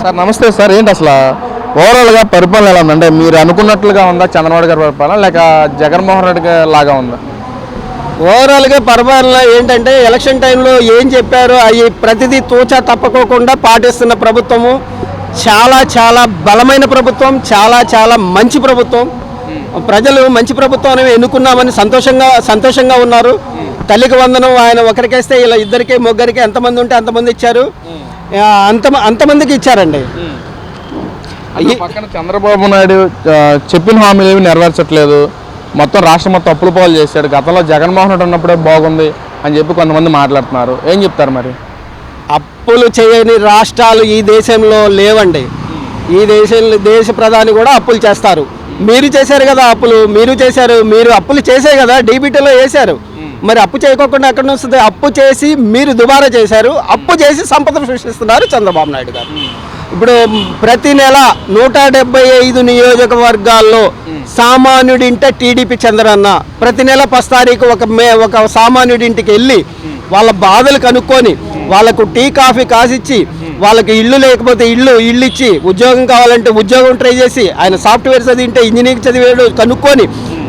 Sir నమస్తే sir. ఏంటి అసలు? ఓవరాల్గా పరిపాలన ఎలా ఉంది? అంటే మీరు అనుకున్నట్లుగా ఉందా చంద్రబాబు గారి పరిపాలన లేక జగన్మోహన్ రెడ్డి లాగా ఉందా? ఓవరాల్గా పరిపాలన ఏంటంటే ఎలక్షన్ టైంలో ఏం చెప్పారో అవి ప్రతిదీ తూచా తప్పకోకుండా పాటిస్తున్న ప్రభుత్వము. చాలా చాలా బలమైన ప్రభుత్వం చాలా చాలా మంచి ప్రభుత్వం. ప్రజలు మంచి ప్రభుత్వం ఎన్నుకున్నామని సంతోషంగా సంతోషంగా ఉన్నారు. తల్లికి వందనం ఆయన ఒకరికేస్తే ఇలా ఇద్దరికి ముగ్గురికి ఎంతమంది ఉంటే అంతమంది ఇచ్చారు. అంత అంతమందికి ఇచ్చారండి. పక్కన చంద్రబాబు నాయుడు చెప్పిన హామీలు ఏమి నెరవేర్చట్లేదు. మొత్తం రాష్ట్రం మొత్తం అప్పులు పాలు చేశాడు. గతంలో జగన్మోహన్ రెడ్డి ఉన్నప్పుడే బాగుంది అని చెప్పి కొంతమంది మాట్లాడుతున్నారు. ఏం చెప్తారు మరి? అప్పులు చేయని రాష్ట్రాలు ఈ దేశంలో లేవండి. ఈ దేశంలో దేశ ప్రధాని కూడా అప్పులు చేస్తారు. మీరు చేశారు కదా అప్పులు మీరు చేశారు మీరు అప్పులు చేసే కదా డీబీటీలో వేశారు. మరి అప్పు చేయకోకుండా ఎక్కడ వస్తుంది. అప్పు చేసి మీరు దుబారా చేశారు. అప్పు చేసి సంపద సృష్టిస్తున్నారు చంద్రబాబు నాయుడు గారు. ఇప్పుడు ప్రతి నెల నూట డెబ్బై ఐదు నియోజకవర్గాల్లో సామాన్యుడింట టీడీపీ చంద్రన్న ప్రతి నెల ఫస్ట్ తారీఖు ఒక మే ఒక సామాన్యుడింటికి వెళ్ళి వాళ్ళ బాధలు కనుక్కొని వాళ్ళకు టీ కాఫీ కాసిచ్చి వాళ్ళకి ఇల్లు లేకపోతే ఇల్లు ఇల్లు ఇచ్చి ఉద్యోగం కావాలంటే ఉద్యోగం ట్రై చేసి ఆయన సాఫ్ట్వేర్ చదివింటే ఇంజనీరింగ్ చదివాడు కనుక్కొని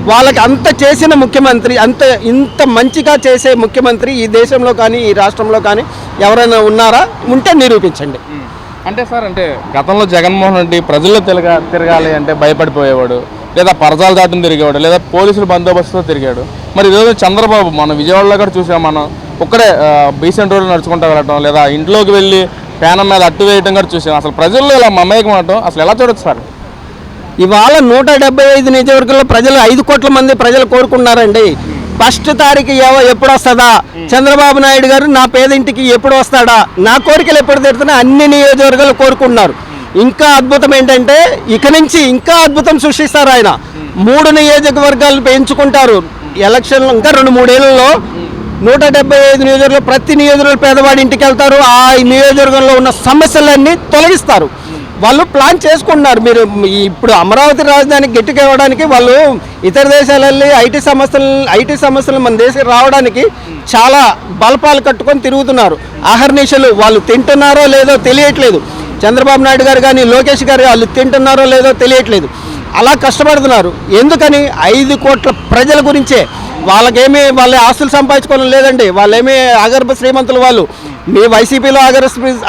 వాళ్ళకి అంత చేసిన ముఖ్యమంత్రి అంత ఇంత మంచిగా చేసే ముఖ్యమంత్రి ఈ దేశంలో కానీ ఈ రాష్ట్రంలో కానీ ఎవరైనా ఉన్నారా? ఉంటే నిరూపించండి. అంటే సార్ అంటే గతంలో జగన్మోహన్ రెడ్డి ప్రజల్లో తిరగా తిరగాలి అంటే భయపడిపోయేవాడు లేదా పరదాలు దాటిని తిరిగేవాడు లేదా పోలీసులు బందోబస్తుతో తిరిగాడు. మరి ఈరోజు చంద్రబాబు మనం విజయవాడలో కూడా చూసాం మనం ఒక్కడే బీసెంట్ రోడ్లు నడుచుకుంటూ వెళ్ళటం లేదా ఇంట్లోకి వెళ్ళి పేనం మీద అట్టు వేయటం కూడా చూసాం. అసలు ప్రజల్లో ఇలా మమేకం అవటం అసలు ఎలా చూడొచ్చు సార్? ఇవాళ నూట డెబ్బై ఐదు నియోజకవర్గంలో ప్రజలు ఐదు కోట్ల మంది ప్రజలు కోరుకున్నారండి. ఫస్ట్ తారీఖు ఎప్పుడు వస్తుందా? చంద్రబాబు నాయుడు గారు నా పేదింటికి ఎప్పుడు వస్తాడా? నా కోరికలు ఎప్పుడు తీరుతున్నా అన్ని నియోజకవర్గాలు కోరుకున్నారు ఇంకా అద్భుతం ఏంటంటే ఇక నుంచి ఇంకా అద్భుతం సృష్టిస్తారు ఆయన. మూడు నియోజకవర్గాలు పెంచుకుంటారు. ఎలక్షన్ ఇంకా రెండు మూడేళ్ళలో నూట డెబ్బై ఐదు నియోజకవర్గంలో ప్రతి నియోజకవర్గం పేదవాడి ఇంటికి వెళ్తారు. ఆ నియోజకవర్గంలో ఉన్న సమస్యలన్నీ తొలగిస్తారు. వాళ్ళు ప్లాన్ చేసుకుంటున్నారు. మీరు ఇప్పుడు అమరావతి రాజధానికి గట్టిగా ఇవ్వడానికి వాళ్ళు ఇతర దేశాలు వెళ్ళి ఐటీ సమస్యలు ఐటీ సమస్యలు మన దేశం రావడానికి చాలా బలపాలు కట్టుకొని తిరుగుతున్నారు. ఆహర్నిశలు వాళ్ళు తింటున్నారో లేదో తెలియట్లేదు. చంద్రబాబు నాయుడు గారు కానీ లోకేష్ గారు వాళ్ళు తింటున్నారో లేదో తెలియట్లేదు. అలా కష్టపడుతున్నారు. ఎందుకని? ఐదు కోట్ల ప్రజల గురించే. వాళ్ళకేమీ వాళ్ళ ఆస్తులు సంపాదించుకోవడం లేదండి. వాళ్ళేమీ అగర్భ శ్రీమంతులు వాళ్ళు మీ వైసీపీలో ఆగర్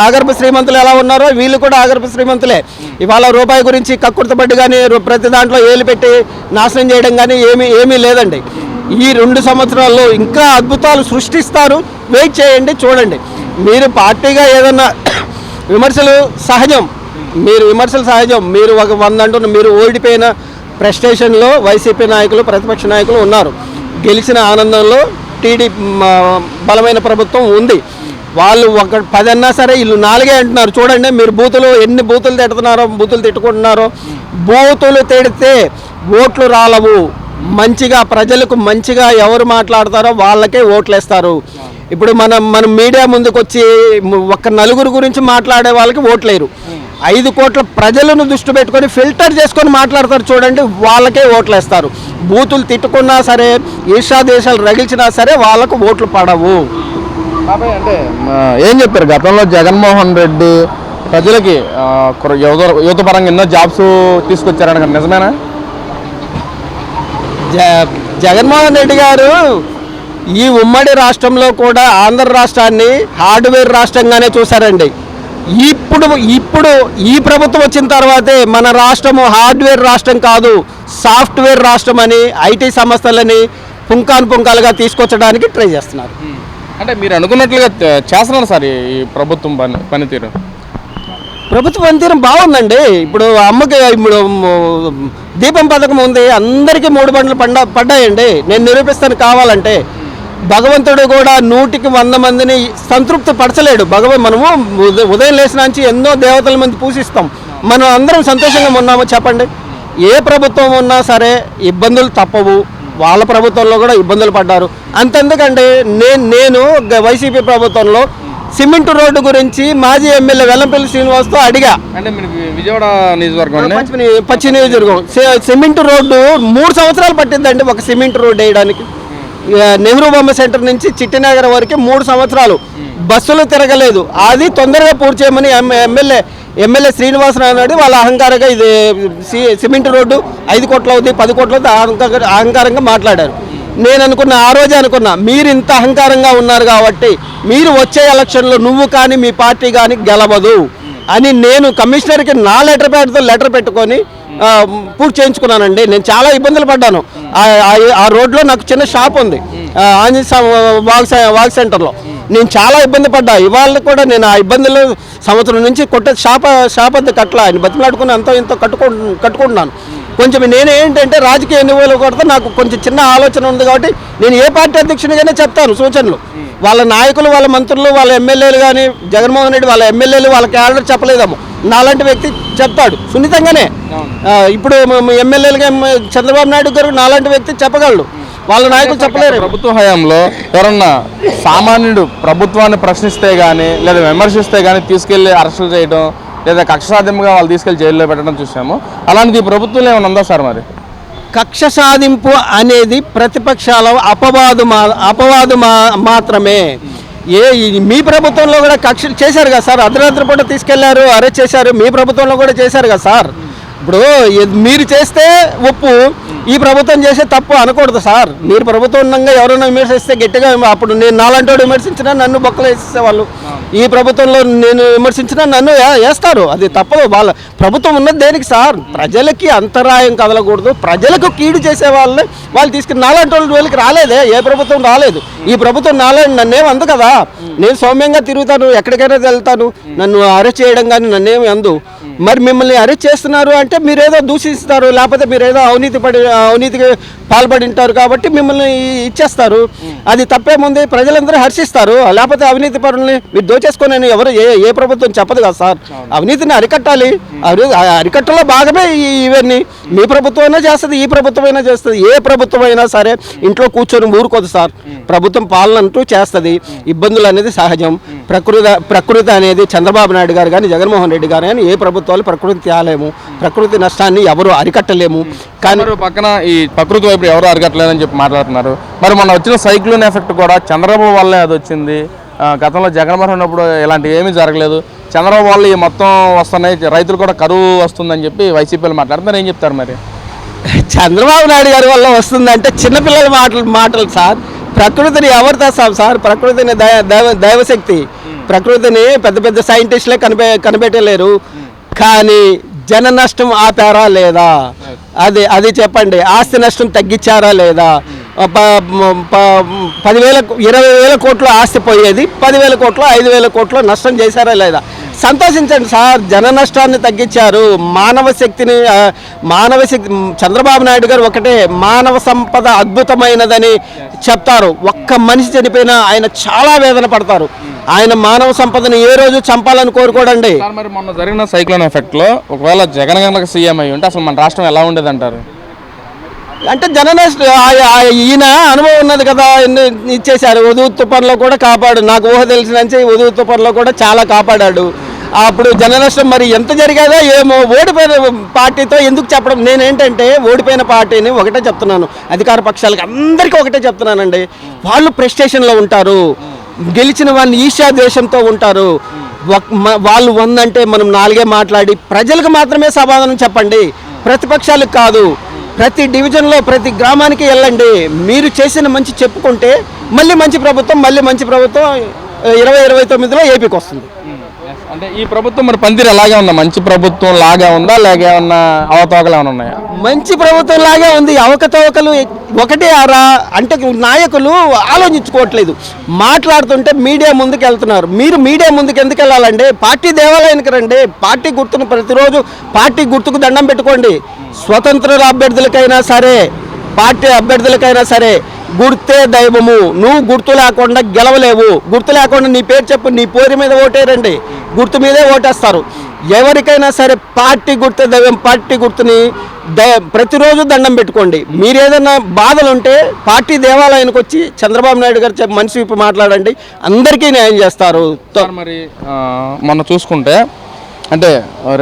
ఆగర్భ శ్రీమంతులు ఎలా ఉన్నారో వీళ్ళు కూడా ఆగర్భ శ్రీమంతులే. ఇవాళ రూపాయి గురించి కక్కుర్తపడ్డు కానీ ప్రతి దాంట్లో ఏలు పెట్టి నాశనం చేయడం కానీ ఏమీ ఏమీ లేదండి. ఈ రెండు సంవత్సరాల్లో ఇంకా అద్భుతాలు సృష్టిస్తారు. వెయిట్ చేయండి చూడండి. మీరు పార్టీగా ఏదన్నా విమర్శలు సహజం. మీరు విమర్శలు సహజం. మీరు ఒక వంద అంటున్న మీరు ఓడిపోయిన ప్రెస్టేషన్లో వైసీపీ నాయకులు ప్రతిపక్ష నాయకులు ఉన్నారు. గెలిచిన ఆనందంలో టీడీ బలమైన ప్రభుత్వం ఉంది. వాళ్ళు ఒక పది అన్నా సరే వీళ్ళు నాలుగే అంటున్నారు. చూడండి మీరు బూతులు ఎన్ని బూతులు తిడుతున్నారో బూతులు తిట్టుకుంటున్నారో బూతులు తిడితే ఓట్లు రాలవు. మంచిగా ప్రజలకు మంచిగా ఎవరు మాట్లాడతారో వాళ్ళకే ఓట్లేస్తారు. ఇప్పుడు మనం మనం మీడియా ముందుకు వచ్చి ఒక్క నలుగురు గురించి మాట్లాడే వాళ్ళకి ఓట్లేరు ఐదు కోట్ల ప్రజలను దృష్టి పెట్టుకొని ఫిల్టర్ చేసుకొని మాట్లాడతారు చూడండి వాళ్ళకే ఓట్లేస్తారు. బూతులు తిట్టుకున్నా సరే ఈర్షా దేశాలు రగిల్చినా సరే వాళ్ళకు ఓట్లు పడవు. బాబాయ్ అంటే ఏం చెప్పారు? గతంలో జగన్మోహన్ రెడ్డి ప్రజలకి యువత యువత పరంగా ఎన్నో జాబ్స్ తీసుకొచ్చారని నిజమేనా? జ- జగన్మోహన్ రెడ్డి గారు ఈ ఉమ్మడి రాష్ట్రంలో కూడా ఆంధ్ర రాష్ట్రాన్ని హార్డ్వేర్ రాష్ట్రంగానే చూశారండి. ఇప్పుడు ఇప్పుడు ఈ ప్రభుత్వం వచ్చిన తర్వాతే మన రాష్ట్రము హార్డ్వేర్ రాష్ట్రం కాదు సాఫ్ట్వేర్ రాష్ట్రం అని ఐటీ సంస్థలని పుంకాను పుంకాలుగా తీసుకొచ్చడానికి ట్రై చేస్తున్నారు. అంటే మీరు అనుకున్నట్లుగా చేస్తున్నారు సార్ ఈ ప్రభుత్వం పని పనితీరు? ప్రభుత్వ పనితీరం బాగుందండి. ఇప్పుడు అమ్మకి ఇప్పుడు దీపం పథకం ఉంది. అందరికీ మూడు బండ్లు పండ పడ్డాయండి. నేను నిరూపిస్తాను కావాలంటే. భగవంతుడు కూడా నూటికి వంద మందిని సంతృప్తి పరచలేడు. భగవ మనము ఉద- ఉదయం లేచిన నుంచి ఎన్నో దేవతల మంది పూజిస్తాం. మనం అందరం సంతోషంగా ఉన్నామో చెప్పండి. ఏ ప్రభుత్వం ఉన్నా సరే ఇబ్బందులు తప్పవు. వాళ్ళ ప్రభుత్వంలో కూడా ఇబ్బందులు పడ్డారు. అంతెందుకంటే నేను నేను వైసీపీ ప్రభుత్వంలో సిమెంట్ రోడ్డు గురించి మాజీ ఎమ్మెల్యే వెల్లంపల్లి శ్రీనివాస్తో అడిగా. అంటే విజయవాడ నియోజకవర్గం పశ్చిమ నియోజకవర్గం. సిమెంట్ రోడ్డు మూడు సంవత్సరాలు పట్టిందండి ఒక సిమెంట్ రోడ్డు వేయడానికి. నెహ్రూ బొమ్మ సెంటర్ నుంచి చిట్టినగర్ వరకు మూడు సంవత్సరాలు. బస్సులు తిరగలేదు. అది తొందరగా పూర్తి చేయమని ఎమ్- ఎమ్మెల్యే ఎమ్మెల్యే శ్రీనివాసరావు నాయుడు వాళ్ళ అహంకారంగా ఇది సి- సిమెంట్ రోడ్డు ఐదు కోట్లు అవుతుంది పది కోట్లు అవుతుంది అహంకారంగా మాట్లాడారు. నేను అనుకున్న ఆ రోజే అనుకున్నా మీరు ఇంత అహంకారంగా ఉన్నారు కాబట్టి మీరు వచ్చే ఎలక్షన్లో నువ్వు కానీ మీ పార్టీ కానీ గెలవదు అని నేను కమిషనర్కి నా లెటర్ ప్యాడ్తో లెటర్ పెట్టుకొని పూర్తి చేయించుకున్నానండి. నేను చాలా ఇబ్బందులు పడ్డాను. ఆ- ఆ- రోడ్లో నాకు చిన్న షాప్ ఉంది. ఆంజనేయ స్వామి వాగ్ వాగ్ సెంటర్లో. నేను చాలా ఇబ్బంది పడ్డా. ఇవాళ కూడా నేను ఆ ఇబ్బందులు సంవత్సరం నుంచి కొట్టే షాప్ షాప్ అంతా కట్టలా. ఆయన బతిమలాడుకుని అంతో ఇంతో కట్టుకు కట్టుకుంటున్నాను. కొంచెం నేను ఏంటంటే రాజకీయ ఎన్నికలు కూడా నాకు కొంచెం చిన్న ఆలోచన ఉంది కాబట్టి నేను ఏ పార్టీ అధ్యక్షునిగానే చెప్తాను సూచనలు. వాళ్ళ నాయకులు వాళ్ళ మంత్రులు వాళ్ళ ఎమ్మెల్యేలు కానీ జగన్మోహన్ రెడ్డి వాళ్ళ ఎమ్మెల్యేలు వాళ్ళ క్యాడర్ చెప్పలేదేమో. నాలాంటి వ్యక్తి చెప్తాడు సున్నితంగానే. ఇప్పుడు ఎమ్మెల్యేలుగా చంద్రబాబు నాయుడు గారు నాలాంటి వ్యక్తి చెప్పగలడు. వాళ్ళ నాయకులు చెప్పలేరు. ప్రభుత్వ హయాంలో ఎవరన్నా సామాన్యుడు ప్రభుత్వాన్ని ప్రశ్నిస్తే గానీ లేదా విమర్శిస్తే గానీ తీసుకెళ్ళి అరెస్టులు చేయడం లేదా కక్ష సాధ్యంగా వాళ్ళు తీసుకెళ్ళి జైల్లో పెట్టడం చూసాము. అలాంటిది ఈ ప్రభుత్వంలో ఏమైనా ఉందా సార్ మరి? కక్ష సాధింపు అనేది ప్రతిపక్షాల అపవాదు మా అపవాదు మా మాత్రమే. ఏ మీ ప్రభుత్వంలో కూడా కక్ష చేశారు కదా సార్? అర్ధరాత్రి పూట తీసుకెళ్ళారు అరెస్ట్ చేశారు మీ ప్రభుత్వంలో కూడా చేశారు కదా సార్? ఇప్పుడు మీరు చేస్తే ఒప్పు. ఈ ప్రభుత్వం చేసే తప్పు అనకూడదు సార్. మీరు ప్రభుత్వం ఉండగా ఎవరైనా విమర్శిస్తే గట్టిగా అప్పుడు నేను నాలంటి విమర్శించినా నన్ను బొక్కలు వేసేసేవాళ్ళు. ఈ ప్రభుత్వంలో నేను విమర్శించినా నన్ను వేస్తారు. అది తప్పదు. వాళ్ళ ప్రభుత్వం ఉన్నది దేనికి సార్? ప్రజలకి అంతరాయం కదలకూడదు. ప్రజలకు కీడు చేసే వాళ్ళని వాళ్ళు తీసుకుని నాలాంటి వాళ్ళ వాళ్ళకి రాలేదే. ఏ ప్రభుత్వం రాలేదు. ఈ ప్రభుత్వం నాలాంటి నన్నేం అందు కదా. నేను సౌమ్యంగా తిరుగుతాను. ఎక్కడికైనా వెళ్తాను. నన్ను అరెస్ట్ చేయడం కానీ నన్నేమి అందు. మరి మిమ్మల్ని అరెస్ట్ చేస్తున్నారు అంటే మీరేదో దూషిస్తారు లేకపోతే మీరేదో అవినీతి పడి అవినీతికి పాల్పడి ఉంటారు కాబట్టి మిమ్మల్ని ఇచ్చేస్తారు. అది తప్పేముంది ప్రజలందరూ హర్షిస్తారు. లేకపోతే అవినీతి పరుల్ని మీరు దోచేసుకొని ఎవరు ఏ ఏ ప్రభుత్వం చెప్పదు కదా సార్. అవినీతిని అరికట్టాలి. అరికట్టలో భాగమే ఈ- ఇవన్నీ. మీ ప్రభుత్వం అయినా చేస్తుంది ఈ ప్రభుత్వం అయినా చేస్తుంది. ఏ ప్రభుత్వం అయినా సరే ఇంట్లో కూర్చొని ఊరుకోదు సార్. ప్రభుత్వం పాలన అంటూ చేస్తుంది. ఇబ్బందులు అనేది సహజం. ప్రకృతి ప్రకృతి అనేది చంద్రబాబు నాయుడు గారు కానీ జగన్మోహన్ రెడ్డి గారు కానీ ఏ ప్రభుత్వాలు ప్రకృతి తేలేము. ప్రకృతి నష్టాన్ని ఎవరు అరికట్టలేము. కానీ పక్కన ఈ ప్రకృతి వైపు ఎవరు అరగట్లేదని చెప్పి మాట్లాడుతున్నారు. మరి మొన్న వచ్చిన సైక్లోన్ ఎఫెక్ట్ కూడా చంద్రబాబు వల్లే అది వచ్చింది. గతంలో జగన్మోహన్ ఉన్నప్పుడు ఇలాంటివి ఏమీ జరగలేదు. చంద్రబాబు వల్ల ఈ మొత్తం వస్తున్నాయి. రైతులు కూడా కరువు వస్తుందని చెప్పి వైసీపీలు మాట్లాడుతున్నారు. ఏం చెప్తారు మరి? చంద్రబాబు నాయుడు గారి వల్ల వస్తుందంటే చిన్నపిల్లల మాటలు మాటలు సార్. ప్రకృతిని ఎవరు తెస్తాం సార్? ప్రకృతిని దైవ దైవ దైవశక్తి. ప్రకృతిని పెద్ద పెద్ద సైంటిస్టులే కనిపె కనిపెట్టలేరు. కానీ జన నష్టం ఆపారా లేదా? అది అది చెప్పండి. ఆస్తి నష్టం తగ్గించారా లేదా? పదివేల ఇరవై వేల కోట్ల ఆస్తి పోయేది పదివేల కోట్ల ఐదు వేల కోట్లు నష్టం చేశారా లేదా? సంతోషించండి సార్. జన నష్టాన్ని తగ్గించారు. మానవ శక్తిని మానవ శక్తి చంద్రబాబు నాయుడు గారు ఒకటే మానవ సంపద అద్భుతమైనదని చెప్తారు. ఒక్క మనిషి చనిపోయినా ఆయన చాలా వేదన పడతారు. ఆయన మానవ సంపదను ఏ రోజు చంపాలని కోరుకోడండి. మరి మొన్న జరిగిన సైక్లోన్ ఎఫెక్ట్లో ఒకవేళ జగన్ గనక సీఎం అయ్యి ఉంటే అసలు మన రాష్ట్రం ఎలా ఉండేది అంటారు అంటే జననష్ట ఈయన అనుభవం ఉన్నది కదా ఇచ్చేశారు. వధువు తుఫాన్లో కూడా కాపాడు. నాకు ఊహ తెలిసిన వధువు ఉదూ తుఫాన్లో కూడా చాలా కాపాడాడు. అప్పుడు జననష్టం మరి ఎంత జరిగాదో ఏమో ఓడిపోయిన పార్టీతో ఎందుకు చెప్పడం? నేనేంటంటే ఓడిపోయిన పార్టీని ఒకటే చెప్తున్నాను. అధికార పక్షాలకి అందరికీ ఒకటే చెప్తున్నానండి. వాళ్ళు ప్రెస్టేషన్లో ఉంటారు. గెలిచిన వాళ్ళు ఈశా దేశంతో ఉంటారు. మ- వాళ్ళు వందంటే మనం నాలుగే మాట్లాడి ప్రజలకు మాత్రమే సమాధానం చెప్పండి. ప్రతిపక్షాలకు కాదు. ప్రతి డివిజన్లో ప్రతి గ్రామానికి వెళ్ళండి. మీరు చేసిన మంచి చెప్పుకుంటే మళ్ళీ మంచి ప్రభుత్వం మళ్ళీ మంచి ప్రభుత్వం ఇరవై ఇరవై తొమ్మిదిలో ఏపీకి వస్తుంది. అంటే ఈ ప్రభుత్వం మరి పందిరి ఎలాగే ఉందా? మంచి ప్రభుత్వం లాగా ఉందా? లేక ఏమన్నా అవతవకలు ఏమైనా ఉన్నాయా? మంచి ప్రభుత్వం లాగే ఉంది. అవకతవకలు ఒకటే అరా అంటే నాయకులు ఆలోచించుకోవట్లేదు. మాట్లాడుతుంటే మీడియా ముందుకు వెళ్తున్నారు మీరు మీడియా ముందుకు ఎందుకు వెళ్ళాలండి పార్టీ దేవాలయానికి రండి. పార్టీ గుర్తును ప్రతిరోజు పార్టీ గుర్తుకు దండం పెట్టుకోండి. స్వతంత్ర అభ్యర్థులకైనా సరే పార్టీ అభ్యర్థులకైనా సరే గుర్తే దైవము. నువ్వు గుర్తు లేకుండా గెలవలేవు. గుర్తు లేకుండా నీ పేరు చెప్పు నీ పేరు మీద ఓటేరండి గుర్తు మీదే ఓటేస్తారు. ఎవరికైనా సరే పార్టీ గుర్తు దైవం పార్టీ గుర్తుని ద ప్రతిరోజు దండం పెట్టుకోండి. మీరు ఏదైనా బాధలు ఉంటే పార్టీ దేవాలయానికి వచ్చి చంద్రబాబు నాయుడు గారు చెప్పి మనిషి విప్పి మాట్లాడండి. అందరికీ న్యాయం చేస్తారు. మరి మనం మొన్న చూసుకుంటే అంటే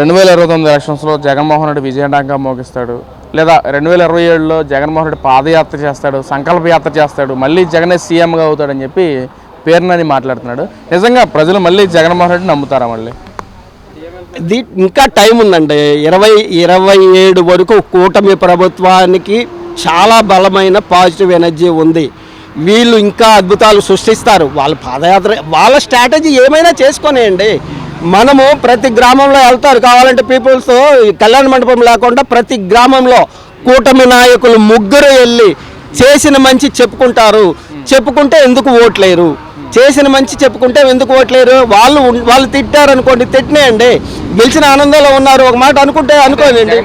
రెండు వేల ఇరవై తొమ్మిది ఎలక్షన్స్లో జగన్మోహన్ రెడ్డి విజయడాంగా మోగిస్తాడు. లేదా రెండు వేల ఇరవై ఏడులో జగన్మోహన్ రెడ్డి పాదయాత్ర చేస్తాడు సంకల్ప యాత్ర చేస్తాడు మళ్ళీ జగనే సీఎంగా అవుతాడని చెప్పి పేరునని మాట్లాడుతున్నాడు. నిజంగా ప్రజలు మళ్ళీ జగన్మోహన్ రెడ్డి నమ్ముతారా మళ్ళీ? ఇది ఇంకా టైం ఉందండి. ఇరవై ఇరవై ఏడు వరకు కూటమి ప్రభుత్వానికి చాలా బలమైన పాజిటివ్ ఎనర్జీ ఉంది. వీళ్ళు ఇంకా అద్భుతాలు సృష్టిస్తారు. వాళ్ళ పాదయాత్ర వాళ్ళ స్ట్రాటజీ ఏమైనా చేసుకొనేయండి. మనము ప్రతి గ్రామంలో వెళ్తారు. కావాలంటే పీపుల్స్ కళ్యాణ మండపం లేకుండా ప్రతి గ్రామంలో కూటమి నాయకులు ముగ్గురు వెళ్ళి చేసిన మంచి చెప్పుకుంటారు. చెప్పుకుంటే ఎందుకు ఓట్లేరు? చేసిన మంచి చెప్పుకుంటే ఎందుకు ఓట్లేరు? వాళ్ళు వాళ్ళు తిట్టారు అనుకోండి తిట్టినాయండి. గెలిచిన ఆనందంలో ఉన్నారు ఒక మాట అనుకుంటే అనుకోనండి.